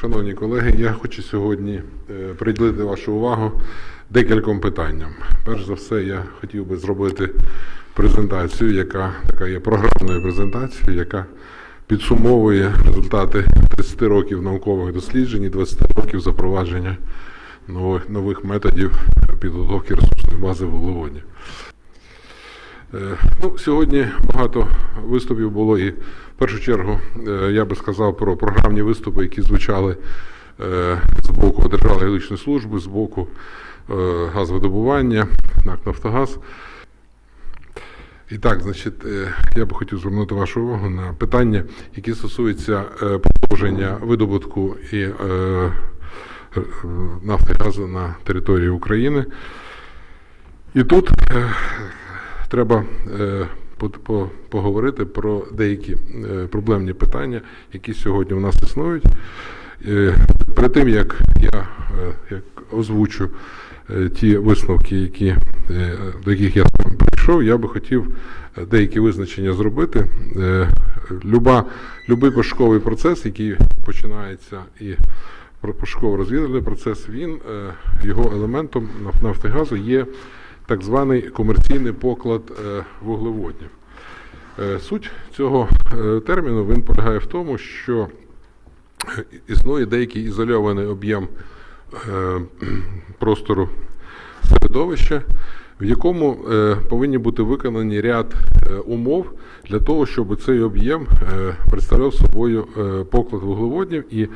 Шановні колеги, я хочу сьогодні е, приділити вашу увагу декільком питанням. Перш за все, я хотів би зробити презентацію, яка така є програмною презентацією, яка підсумовує результати 30 років наукових досліджень і 20 років запровадження нових, нових методів підготовки ресурсної бази вуглеводнів. Е, Ну, сьогодні багато виступів було, і в першу чергу е, я би сказав про програмні виступи, які звучали е, з боку Державної геологічної служби, з боку газовидобування, НАК Нафтогаз. І так, значить, я би хотів звернути вашу увагу на питання, які стосуються продовження видобутку і е, нафти на території України. І тут е, треба е, по- по- поговорити про деякі проблемні питання, які сьогодні у нас існують. Перед тим як я як озвучу ті висновки, які, до яких я сам прийшов, я би хотів деякі визначення зробити. Люба, любий пошуковий процес, який починається і про пошуково-розвідувальний процес, він е, його елементом наф- нафтогазу є так званий комерційний поклад е, вуглеводнів. Е, Суть цього терміну він полягає в тому, що існує деякий ізольований об'єм простору середовища, в якому повинні бути виконані ряд умов для того, щоб цей об'єм представляв собою поклад вуглеводнів і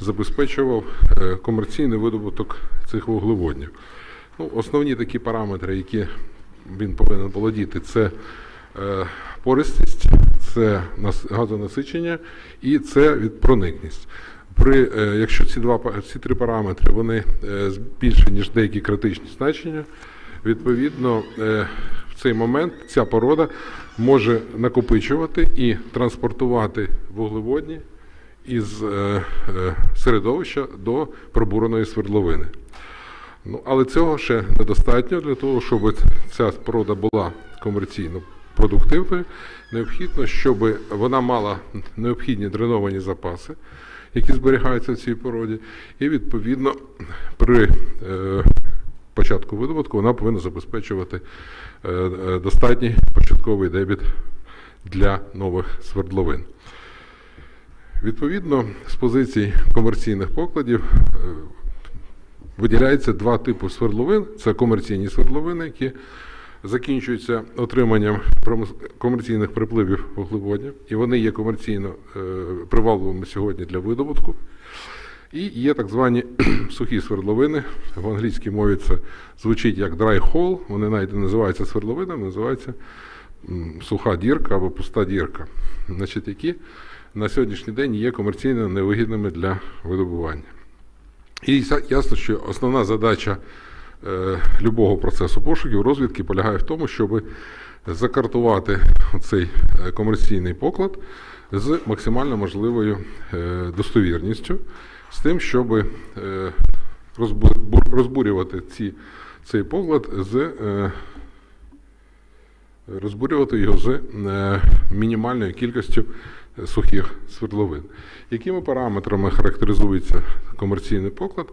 забезпечував е, комерційний видобуток цих вуглеводнів. Ну, основні такі параметри, які він повинен володіти, це е, пористість, це нас- газонасичення і це відпроникність. При, е, якщо ці, два, ці три параметри вони більше, ніж деякі критичні значення, відповідно в цей момент ця порода може накопичувати і транспортувати вуглеводні із е, е, середовища до пробуреної свердловини. Ну, але цього ще недостатньо для того, щоб ця порода була комерційно продуктивною. Необхідно, щоб вона мала необхідні дреновані запаси, які зберігаються в цій породі, і відповідно при е, початку видобутку вона повинна забезпечувати достатній початковий дебіт для нових свердловин. Відповідно, з позицій комерційних покладів е, виділяється два типи свердловин: це комерційні свердловини, які закінчуються отриманням комерційних припливів вуглеводнів, і вони є комерційно е, привабливими сьогодні для видобутку. І є так звані сухі свердловини. В англійській мові це звучить як dry hole, вони навіть не називаються свердловинами, називаються суха дірка або пуста дірка, значить, які на сьогоднішній день є комерційно невигідними для видобування. І ясно, що основна задача е, любого процесу пошуків, розвідки полягає в тому, щоб закартувати цей е, комерційний поклад з максимально можливою е, достовірністю, з тим, щоб розбурювати ці, цей поклад з. Розбурювати його з мінімальною кількістю сухих свердловин. Якими параметрами характеризується комерційний поклад?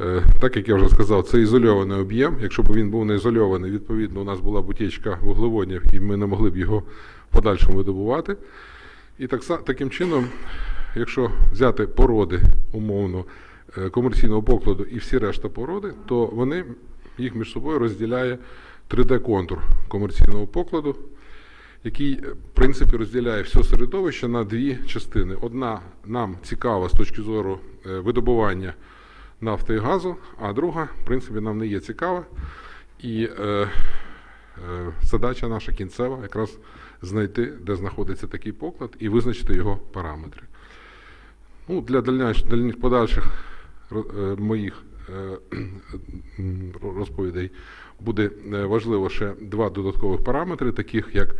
Е, Так як я вже сказав, це ізольований об'єм. Якщо б він був не ізольований, відповідно, у нас була б утічка вуглеводнів, і ми не могли б його в подальшому видобувати. І так, таким чином, якщо взяти породи умовно е, комерційного покладу і всі решта породи, то вони їх між собою розділяє 3D-контур комерційного покладу, який е, в принципі розділяє все середовище на дві частини. Одна нам цікава з точки зору е, видобування нафти і газу, а друга, в принципі, нам не є цікава. І е, е, задача наша кінцева якраз знайти, де знаходиться такий поклад, і визначити його параметри. Ну, для дальніх подальших е, моїх е, розповідей буде е, важливо ще два додаткових параметри, таких як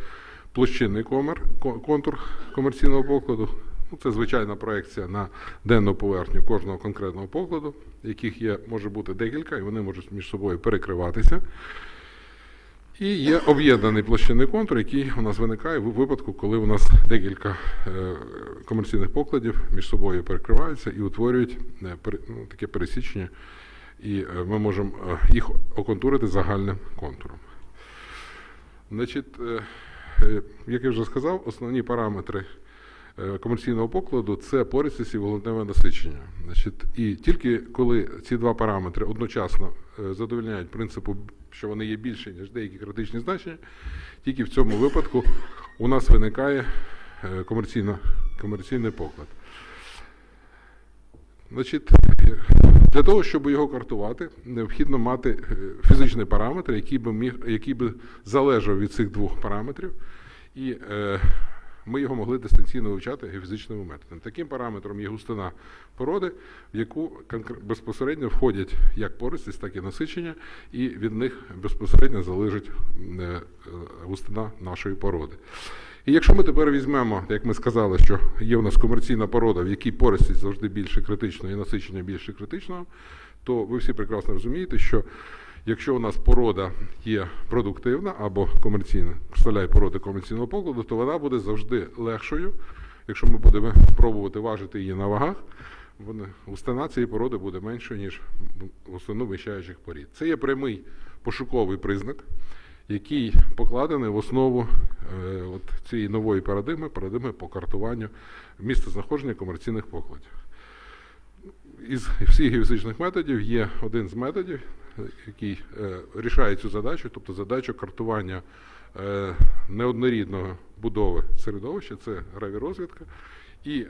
площинний комер, контур комерційного покладу. Ну, це звичайна проекція на денну поверхню кожного конкретного покладу, яких є, може бути декілька, і вони можуть між собою перекриватися. І є об'єднаний площинний контур, який у нас виникає в випадку, коли у нас декілька е, комерційних покладів між собою перекриваються і утворюють е, ну, таке пересічення, і е, ми можемо їх оконтурити загальним контуром. Значить, як я вже сказав, основні параметри е, комерційного покладу це пористість і вуглеводневе насичення. Значить, і тільки коли ці два параметри одночасно е, задовольняють принципу, що вони є більше, ніж деякі критичні значення, тільки в цьому випадку у нас виникає е, комерційний поклад. Значить, для того, щоб його картувати, необхідно мати е, фізичний параметр, який би, міг, який би залежав від цих двох параметрів, і е, ми його могли дистанційно вивчати геофізичними методами. Таким параметром є густина породи, в яку безпосередньо входять як пористість, так і насичення, і від них безпосередньо залежить е, е, густина нашої породи. І якщо ми тепер візьмемо, як ми сказали, що є у нас комерційна порода, в якій пористість завжди більше критичної і насичення більше критичного, то ви всі прекрасно розумієте, що якщо у нас порода є продуктивна або комерційна, представляє породи комерційного покладу, то вона буде завжди легшою. Якщо ми будемо пробувати важити її на вагах, вони, густина цієї породи буде меншою, ніж густину вміщаючих порід. Це є прямий пошуковий признак який покладений в основу е, от цієї нової парадигми, парадигми по картуванню місцезнаходження комерційних покладів. Із всіх геофізичних методів є один з методів, який е, рішає цю задачу, тобто задачу картування е, неоднорідного будови середовища, це гравірозвідка. І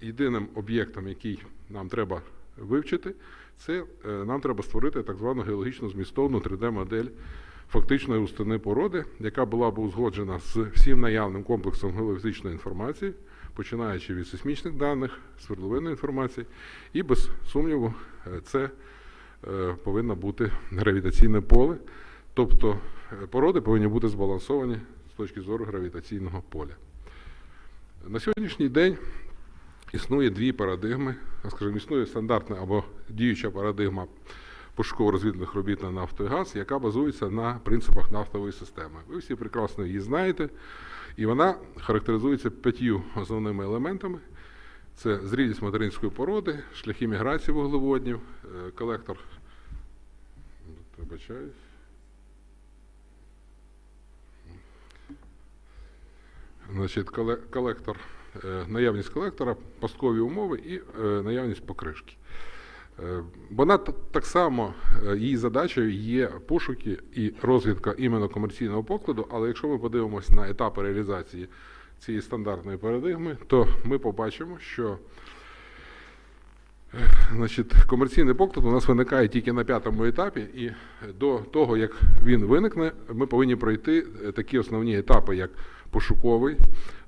єдиним об'єктом, який нам треба вивчити, це нам треба створити так звану геологічно змістовну 3D-модель фактичної густини породи, яка була б узгоджена з всім наявним комплексом геофізичної інформації, починаючи від сейсмічних даних, свердловинної інформації, і без сумніву, е, це е, повинно бути гравітаційне поле, тобто е, породи повинні бути збалансовані з точки зору гравітаційного поля. На сьогоднішній день існує дві парадигми, скажімо, існує стандартна або діюча парадигма пошуково-розвідних робіт на нафту і газ, яка базується на принципах нафтової системи. Ви всі прекрасно її знаєте, і вона характеризується п'ятью основними елементами: це зрілість материнської породи, шляхи міграції вуглеводнів, е, колектор. Значить, колектор, е, наявність колектора, пасткові умови і е, наявність покришки. Е, Вона так само, е, її задачею є пошуки і розвідка іменно комерційного покладу, але якщо ми подивимося на етапи реалізації цієї стандартної парадигми, то ми побачимо, що е, значить, комерційний поклад у нас виникає тільки на п'ятому етапі, і до того, як він виникне, ми повинні пройти такі основні етапи, як пошуковий,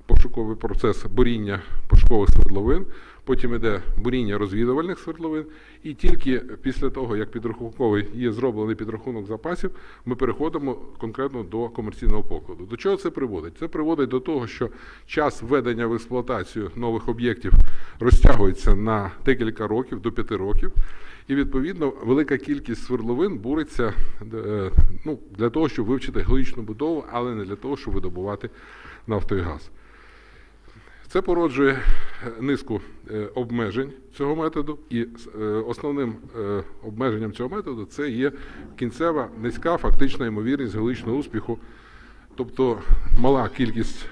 пошуковий процес буріння пошукових свердловин, потім іде буріння розвідувальних свердловин, і тільки після того, як підрахунковий є зроблений підрахунок запасів, ми переходимо конкретно до комерційного покладу. До чого це приводить? Це приводить до того, що час введення в експлуатацію нових об'єктів розтягується на декілька років, до п'яти років. І відповідно велика кількість свердловин буриться е, ну, для того, щоб вивчити геологічну будову, але не для того, щоб видобувати нафту і газ. Це породжує е, низку е, обмежень цього методу, і е, основним обмеженням цього методу це є кінцева низька фактична ймовірність геологічного успіху, тобто мала кількість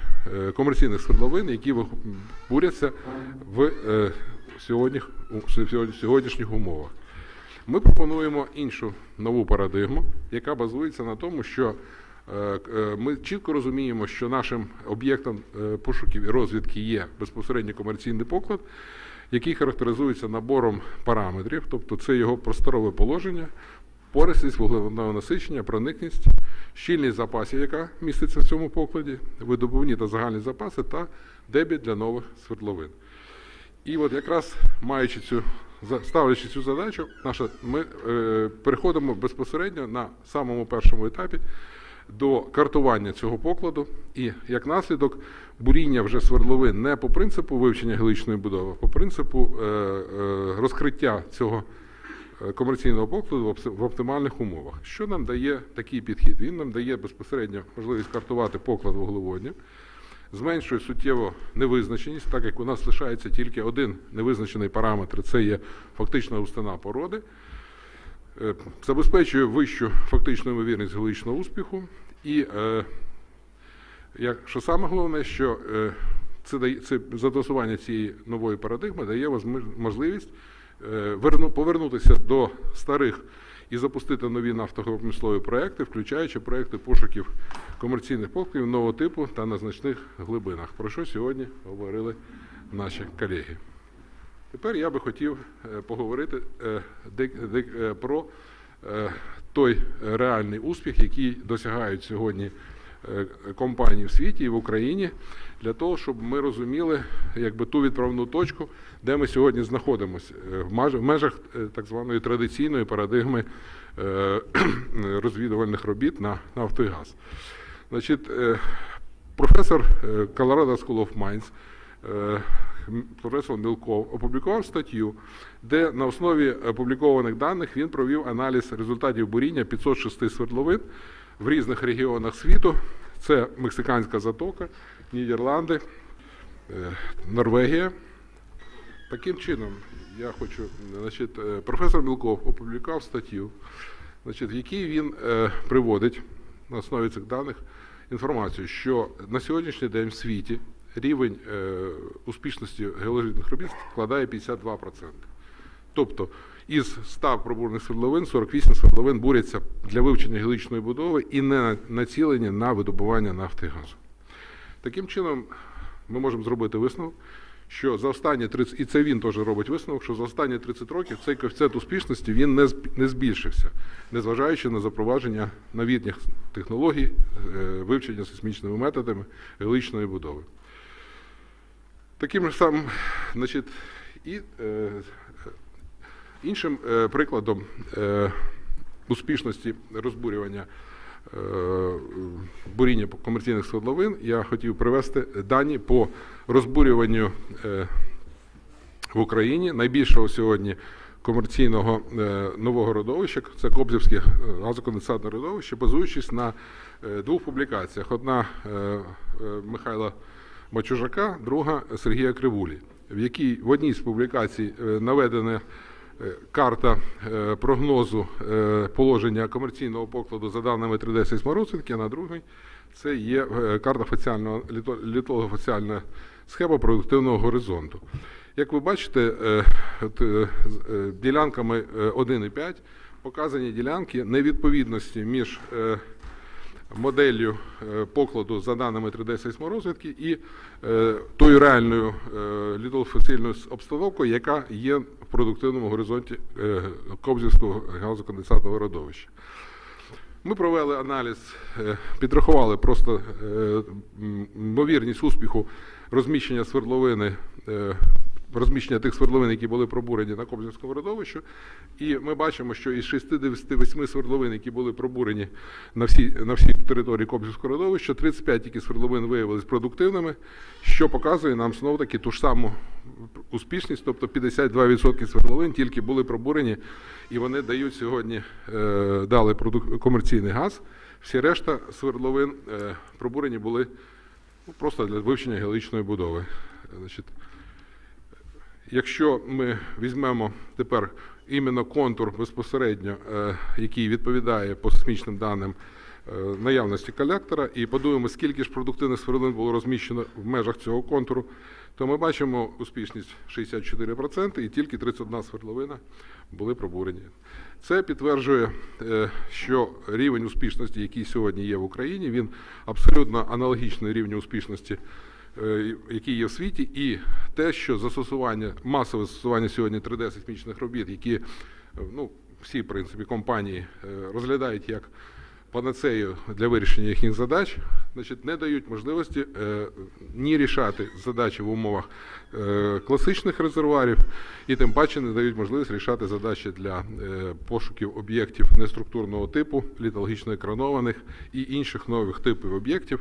комерційних свердловин, які буряться в сьогоднішніх умовах. Ми пропонуємо іншу нову парадигму, яка базується на тому, що ми чітко розуміємо, що нашим об'єктом е, пошуків і розвідки є безпосередньо комерційний поклад, який характеризується набором параметрів, тобто це його просторове положення, пористість вуглеводного насичення, проникність, щільність запасів, яка міститься в цьому покладі, видобувні та загальні запаси та дебіт для нових свердловин. І от якраз маючи цю ставлячи цю задачу, наша, ми е, переходимо безпосередньо на самому першому етапі до картування цього покладу, і як наслідок буріння вже свердловин не по принципу вивчення геологічної будови, а по принципу е, е, розкриття цього е, комерційного покладу в оптимальних умовах. Що нам дає такий підхід? Він нам дає безпосередньо можливість картувати поклад вуглеводнів, зменшує суттєво невизначеність, так як у нас лишається тільки один невизначений параметр це є фактична густина породи. Е, забезпечує вищу фактичну ймовірність геологічного успіху. І е, як, що саме головне, що е, це, дає, це застосування цієї нової парадигми дає можливість верну, повернутися до старих і запустити нові нафтопромислові проекти, включаючи проекти пошуків комерційних покладів нового типу та на значних глибинах, про що сьогодні говорили наші колеги. Тепер я би хотів е, поговорити е, е, про той реальний успіх, який досягають сьогодні компанії в світі і в Україні, для того, щоб ми розуміли якби, ту відправну точку, де ми сьогодні знаходимося, в межах так званої традиційної парадигми розвідувальних робіт на нафту і газ. Значить, професор Colorado School of Mines професор Мілков опублікував статтю, де на основі опублікованих даних він провів аналіз результатів буріння 506 свердловин в різних регіонах світу. Це Мексиканська затока, Нідерланди, е, Норвегія. Таким чином, я хочу, значить, е, професор Мілков опублікував статтю, значить, в якій він е, приводить на основі цих даних інформацію, що на сьогоднішній день в світі рівень е, успішності геологічних робіт складає 52%. Тобто із 100 пробурних свердловин 48 свердловин буряться для вивчення геологічної будови і не націлені на видобування нафти і газу. Таким чином, ми можемо зробити висновок, що за останні 30, і це він теж робить висновок, що за останні 30 років цей коефіцієнт успішності він не, не збільшився, незважаючи на запровадження новітніх технологій, е, вивчення сейсмічними методами геологічної будови. Таким же самим, значить, і е, іншим е, прикладом е, успішності розбурювання е, буріння комерційних свердловин я хотів привести дані по розбурюванню е, в Україні найбільшого сьогодні комерційного е, нового родовища. Це Кобзівське е, газоконденсатне родовище, базуючись на е, двох публікаціях: одна Михайла Мачужака, друга Сергія Кривулі, в якій в одній з публікацій е, наведена е, карта е, прогнозу положення комерційного покладу за даними 3D сейсморозвідки, а на другій це є карта фаціального літолого-фаціальна схема продуктивного горизонту. Як ви бачите, ділянками е, 1 і 5 показані ділянки невідповідності між моделлю е, покладу за даними 3D сейсморозвідки і е, тою реальною літолофоцильною обстановкою, яка є в продуктивному горизонті е, Кобзівського газоконденсатного родовища. Ми провели аналіз, підрахували просто ймовірність успіху розміщення свердловини, розміщення тих свердловин, які були пробурені на Кобзівському родовищу. І ми бачимо, що із 68 свердловин, які були пробурені на всій, на всій території Кобзівського родовища, 35 тільки свердловин виявилися продуктивними, що показує нам знов таки ту ж саму успішність, тобто 52% свердловин тільки були пробурені, і вони дають сьогодні, е, дали продук- комерційний газ. Всі решта свердловин е, пробурені були ну, просто для вивчення геологічної будови. Значить, Якщо ми візьмемо тепер іменно контур безпосередньо, е, який відповідає по сейсмічним даним е, наявності колектора, і подивимося, скільки ж продуктивних свердлин було розміщено в межах цього контуру, то ми бачимо успішність 64% і тільки 31 свердловина були пробурені. Це підтверджує, е, що рівень успішності, який сьогодні є в Україні, він абсолютно аналогічний рівню успішності е, які є в світі, і те, що застосування, масове застосування сьогодні 3D-сейсмічних робіт, які е, ну, всі в принципі компанії е, розглядають як панацею для вирішення їхніх задач, значить, не дають можливості е, ні рішати задачі в умовах е, класичних резервуарів, і тим паче не дають можливість рішати задачі для е, пошуків об'єктів неструктурного типу, літологічно екранованих і інших нових типів об'єктів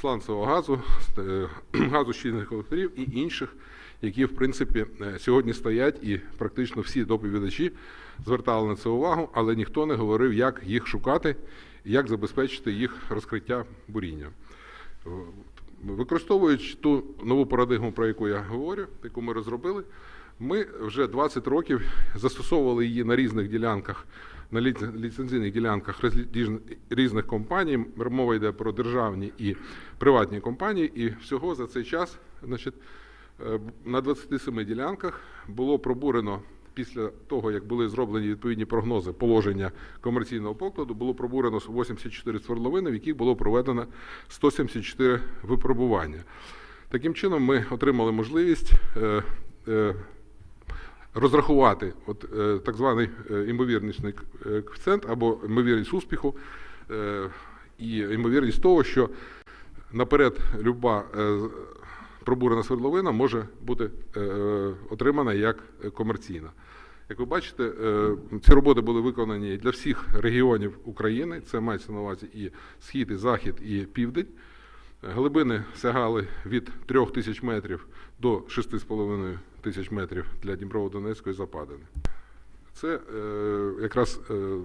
сланцевого газу, е, газу щільних колекторів і інших, які в принципі е, сьогодні стоять, і практично всі доповідачі звертали на це увагу, але ніхто не говорив, як їх шукати, як забезпечити їх розкриття буріння. Е, Використовуючи ту нову парадигму, про яку я говорю, яку ми розробили, ми вже 20 років застосовували її на різних ділянках, на ліц- ліцензійних ділянках різних компаній. Мова йде про державні і приватні компанії. І всього за цей час, значить, е, на 27 ділянках було пробурено після того, як були зроблені відповідні прогнози положення комерційного покладу, було пробурено 84 свердловини, в яких було проведено 174 випробування. Таким чином, ми отримали можливість е, е, розрахувати от, е, так званий е, імовірнісний е, коефіцієнт або ймовірність успіху е, і ймовірність того, що наперед люба пробурена свердловина може бути отримана як комерційна. Як ви бачите, ці роботи були виконані для всіх регіонів України. Це мається на увазі і схід, і захід, і південь. Глибини сягали від 3 тисяч метрів до 6,5 тисяч метрів для Дніпрово-Донецької западини. Це е, якраз е,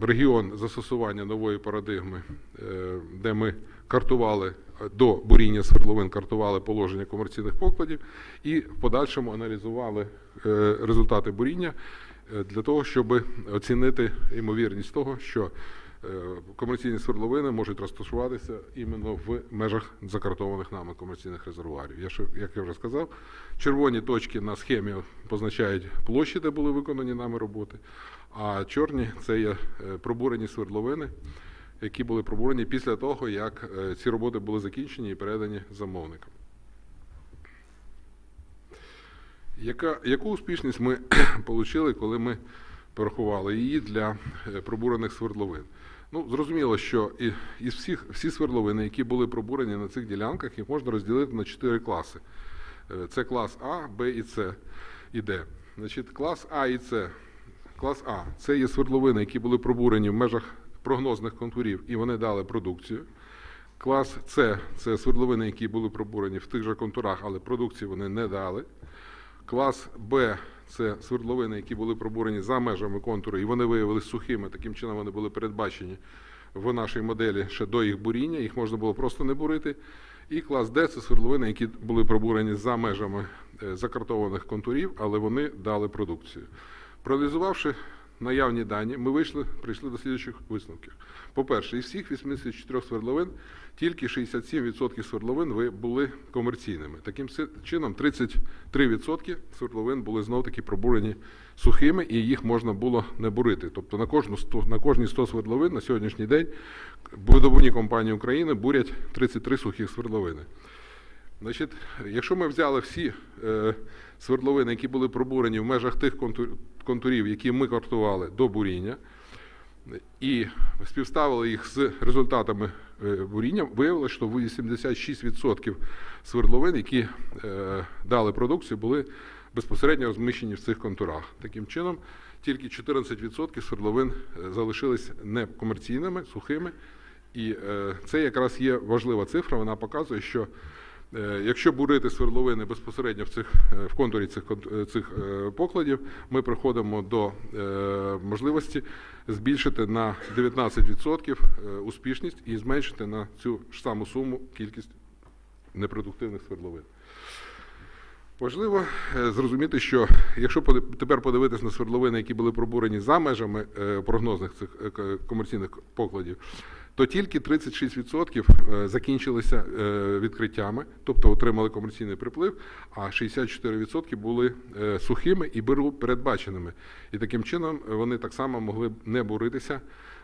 регіон застосування нової парадигми, е, де ми картували е, до буріння свердловин, картували положення комерційних покладів і в подальшому аналізували е, результати буріння е, для того, щоб оцінити ймовірність того, що комерційні свердловини можуть розташуватися іменно в межах закартованих нами комерційних резервуарів. Я ще, як я вже сказав, червоні точки на схемі позначають площі, де були виконані нами роботи, а чорні це є е, пробурені свердловини, які були пробурені після того, як е, ці роботи були закінчені і передані замовникам. Яка, яку успішність ми отримали, коли ми порахували її для е, пробурених свердловин? Ну, зрозуміло, що із всіх, всі свердловини, які були пробурені на цих ділянках, їх можна розділити на чотири класи. Е, Це клас А, Б і С і Д. Значить, клас А і С. Клас А це є свердловини, які були пробурені в межах прогнозних контурів, і вони дали продукцію. Клас С це свердловини, які були пробурені в тих же контурах, але продукції вони не дали. Клас Б це свердловини, які були пробурені за межами контуру, і вони виявилися сухими. Таким чином вони були передбачені в нашій моделі ще до їх буріння, їх можна було просто не бурити. І клас Д це свердловини, які були пробурені за межами е, закартованих контурів, але вони дали продукцію. Проаналізувавши наявні дані, ми вийшли, прийшли до слідуючих висновків. По-перше, із всіх 84 свердловин тільки 67% свердловин ви- були комерційними. Таким чином, 33% свердловин були знов-таки пробурені сухими, і їх можна було не бурити. Тобто на, кожну 100, на кожні 100 свердловин на сьогоднішній день видобувні компанії України бурять 33 сухих свердловини. Значить, якщо ми взяли всі е, свердловини, які були пробурені в межах тих контур- контурів, які ми картували до буріння, і співставили їх з результатами е, буріння, виявилося, що 86% свердловин, які е, дали продукцію, були безпосередньо розміщені в цих контурах. Таким чином, тільки 14% свердловин е, залишились некомерційними, сухими. І це якраз є важлива цифра. Вона показує, що якщо бурити свердловини безпосередньо в цих е, в контурі цих е, цих е, покладів, ми приходимо до е, можливості збільшити на 19% е, успішність і зменшити на цю ж саму суму кількість непродуктивних свердловин. Важливо е, зрозуміти, що якщо тепер подивитись на свердловини, які були пробурені за межами е, прогнозних цих е, комерційних покладів, то тільки 36% е, закінчилися е, відкриттями, тобто отримали комерційний приплив, а 64% були е, сухими і передбаченими. І таким чином вони так само могли б не буритися,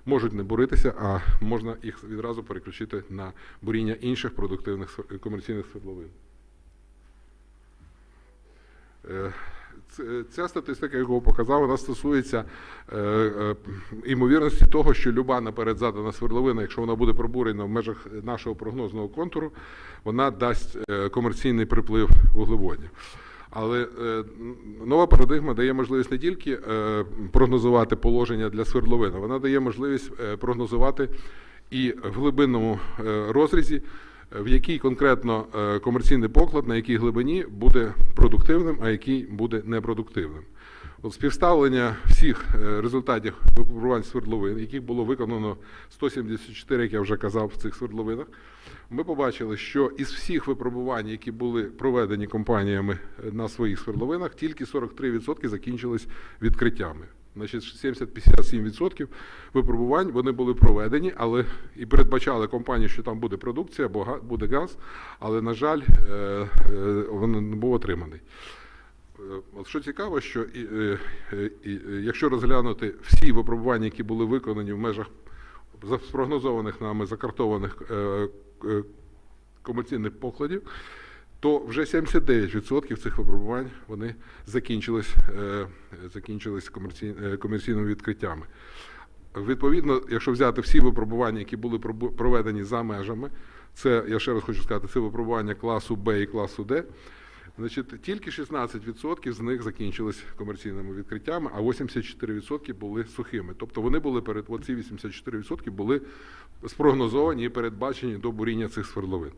можуть не буритися, а можна їх відразу переключити на буріння інших продуктивних комерційних свердловин. Е, Ця статистика, яку показав, вона стосується е, е, ймовірності того, що люба наперед задана свердловина, якщо вона буде пробурена в межах нашого прогнозного контуру, вона дасть е, комерційний приплив вуглеводнів. Але нова парадигма дає можливість не тільки прогнозувати положення для свердловин, вона дає можливість прогнозувати і в глибинному розрізі, в який конкретно е, комерційний поклад, на якій глибині буде продуктивним, а який буде непродуктивним. От співставлення всіх е, результатів випробувань свердловин, яких було виконано 174, як я вже казав, в цих свердловинах, ми побачили, що із всіх випробувань, які були проведені компаніями е, на своїх свердловинах, тільки 43% закінчились відкриттями. Значить, 70-57% випробувань вони були проведені, але і передбачали компанії, що там буде продукція, бо буде газ, але, на жаль, е, е, він не був отриманий. Е, От що цікаво, що і, і, е, якщо розглянути всі випробування, які були виконані в межах спрогнозованих нами закартованих комерційних покладів, то вже 79% цих випробувань вони закінчились, е, закінчились е, комерційними відкриттями. Відповідно, якщо взяти всі випробування, які були проведені за межами, це я ще раз хочу сказати, це випробування класу Б і класу Д. Значить, тільки 16% з них закінчились комерційними відкриттями, а 84% були сухими. Тобто вони були перед оці 84% були спрогнозовані і передбачені до буріння цих свердловин.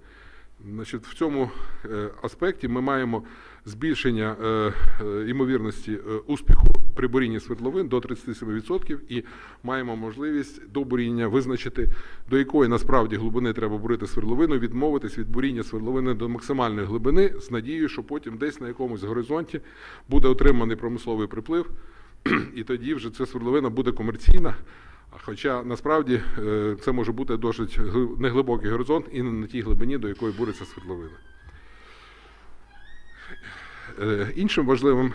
Значить, в цьому е, аспекті ми маємо збільшення е, е, ймовірності успіху при бурінні свердловин до 37% і маємо можливість до буріння визначити, до якої насправді глибини треба бурити свердловину, відмовитись від буріння свердловини до максимальної глибини з надією, що потім десь на якомусь горизонті буде отриманий промисловий приплив, і тоді вже ця свердловина буде комерційна. Хоча насправді е, це може бути досить неглибокий горизонт і не на тій глибині, до якої буриться свердловина. Е, Іншим важливим,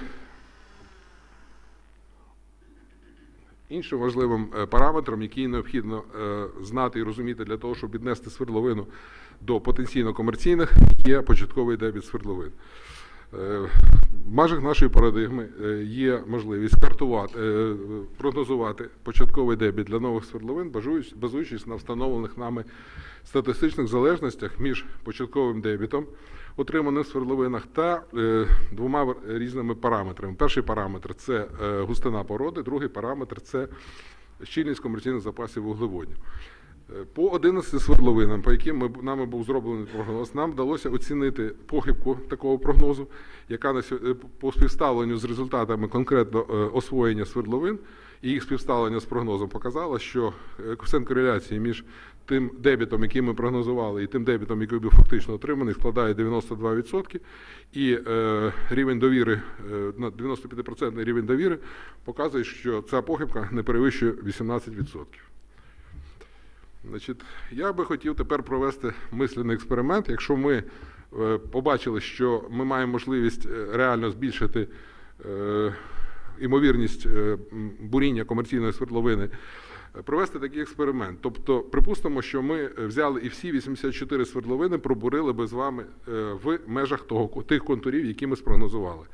іншим важливим е, параметром, який необхідно знати і розуміти для того, щоб віднести свердловину до потенційно комерційних, є початковий дебіт свердловин. Е, В межах нашої парадигми е, є можливість картувати, е, прогнозувати початковий дебіт для нових свердловин, базуючись- на встановлених нами статистичних залежностях між початковим дебітом, отриманим в свердловинах, та двома різними параметрами. Перший параметр це густина породи, другий параметр це щільність комерційних запасів вуглеводнів. По 11 свердловинам, по яким ми, нами був зроблений прогноз, нам вдалося оцінити похибку такого прогнозу, яка на е, по співставленню з результатами конкретно е, освоєння свердловин і їх співставлення з прогнозом показала, що коефіцієнт кореляції між тим дебітом, який ми прогнозували, і тим дебітом, який був фактично отриманий, складає 92%, і е, рівень довіри, е, на 95% рівень довіри показує, що ця похибка не перевищує 18%. Значить, я би хотів тепер провести мислений експеримент. Якщо ми е, побачили, що ми маємо можливість е, реально збільшити е, імовірність буріння комерційної свердловини, провести такий експеримент. Тобто, припустимо, що ми взяли і всі 84 свердловини пробурили би з вами в межах того, тих контурів, які ми спрогнозували.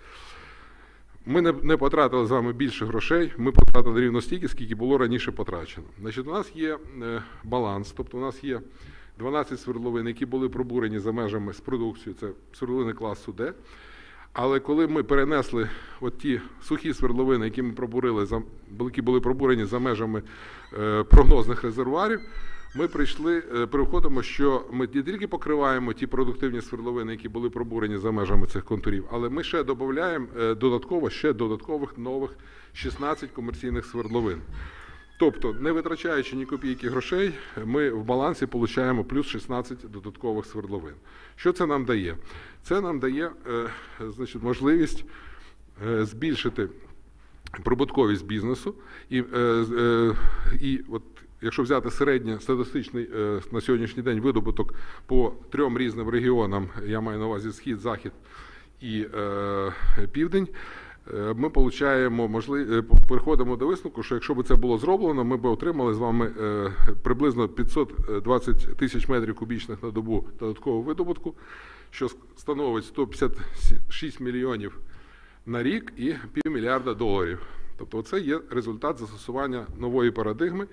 Ми не, не потратили з вами більше грошей, ми потратили рівно стільки, скільки було раніше потрачено. Значить, у нас є е, баланс, тобто у нас є 12 свердловин, які були пробурені за межами з продукцією, це свердловини класу Д. Але коли ми перенесли от ті сухі свердловини, які ми пробурили, які були пробурені за межами е, прогнозних резервуарів, ми прийшли, е, приходимо, що ми не тільки покриваємо ті продуктивні свердловини, які були пробурені за межами цих контурів, але ми ще додаємо е, додатково ще додаткових нових 16 комерційних свердловин. Тобто, не витрачаючи ні копійки грошей, ми в балансі отримуємо плюс 16 додаткових свердловин. Що це нам дає? Це нам дає е, значить, можливість збільшити прибутковість бізнесу. І, і от, якщо взяти середньостатистичний е, на сьогоднішній день видобуток по трьом різним регіонам, я маю на увазі схід, захід і е, південь. е, Ми получаємо можли... е, приходимо до висновку, що якщо б це було зроблено, ми б отримали з вами приблизно 520 тисяч метрів кубічних на добу додаткового видобутку, що становить 156 мільйонів на рік і півмільярда доларів. Тобто, це є результат застосування нової парадигми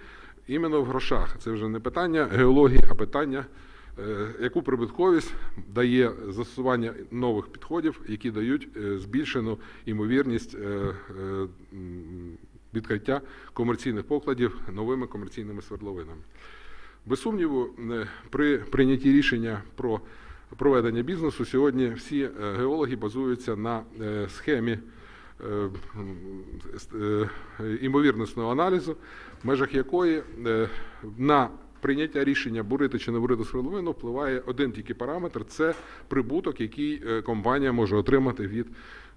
іменно в грошах. Це вже не питання геології, а питання, е, яку прибутковість дає застосування нових підходів, які дають е, збільшену ймовірність е, відкриття комерційних покладів новими комерційними свердловинами. Без сумніву, при прийнятті рішення про проведення бізнесу сьогодні всі геологи базуються на схемі імовірностного аналізу, в межах якої е, на прийняття рішення бурити чи не бурити свердловину впливає один тільки параметр це прибуток, який е, компанія може отримати від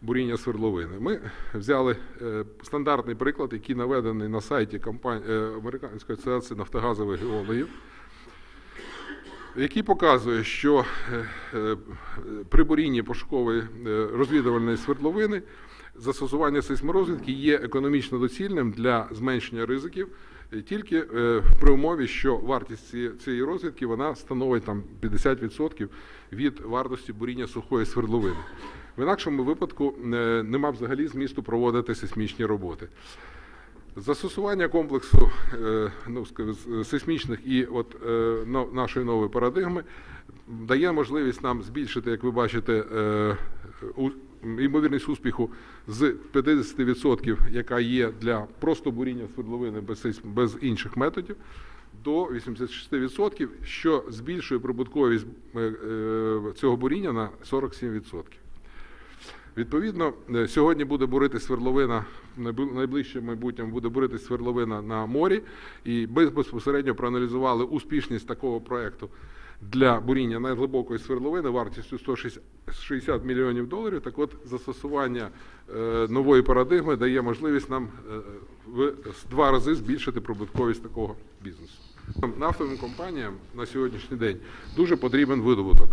буріння свердловини. Ми взяли е, стандартний приклад, який наведений на сайті е, Американської асоціації нафтогазових геологів який показує, що е, е, при бурінні пошукової е, розвідувальної свердловини застосування сейсморозвідки є економічно доцільним для зменшення ризиків тільки при умові, що вартість цієї розвідки вона становить там 50% від вартості буріння сухої свердловини. В інакшому випадку нема взагалі змісту проводити сейсмічні роботи. Застосування комплексу е, ну, сейсмічних і от е, нашої нової парадигми дає можливість нам збільшити, як ви бачите, е, ймовірність успіху з 50%, яка є для просто буріння свердловини без, без інших методів, до 86%, що збільшує прибутковість е, е, цього буріння на 47%. Відповідно, е, сьогодні буде бурити свердловина, в найбли- найближче майбутньому буде бурити свердловина на морі, і ми безпосередньо проаналізували успішність такого проекту для буріння найглибокої свердловини вартістю 160 мільйонів доларів. Так от застосування е, нової парадигми дає можливість нам е, в два рази збільшити прибутковість такого бізнесу. Нафтовим компаніям на сьогоднішній день дуже потрібен видобуток.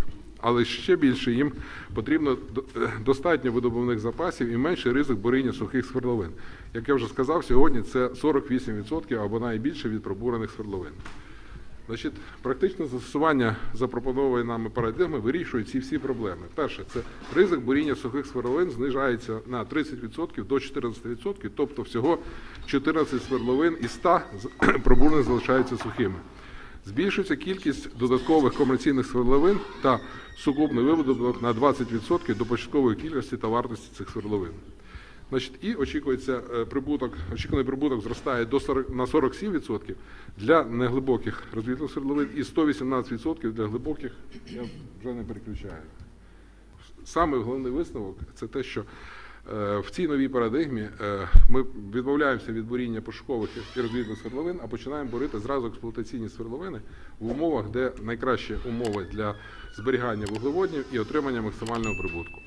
Але ще більше їм потрібно е, достатньо видобувних запасів і менший ризик буріння сухих свердловин. Як я вже сказав, сьогодні це 48% або найбільше від пробурених свердловин. Значить, практичне застосування запропонованої нами парадигми вирішує ці всі проблеми. Перше, це ризик буріння сухих свердловин знижається на 30% до 14%, тобто всього 14 свердловин із 100 з- пробурених залишаються сухими. Збільшується кількість додаткових комерційних свердловин та сукупний видобуток на 20% до початкової кількості та вартості цих свердловин. Значить, і очікується е, прибуток, очікуваний прибуток зростає до 40, на 47% для неглибоких розвідних свердловин і 118% для глибоких, я вже не переключаю. Саме головний висновок це те, що в цій новій парадигмі е, ми відмовляємося від буріння пошукових і розвідних свердловин, а починаємо бурити зразу експлуатаційні свердловини в умовах, де найкращі умови для зберігання вуглеводнів і отримання максимального прибутку.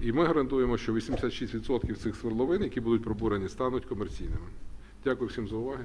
І ми гарантуємо, що 86% цих свердловин, які будуть пробурені, стануть комерційними. Дякую всім за увагу.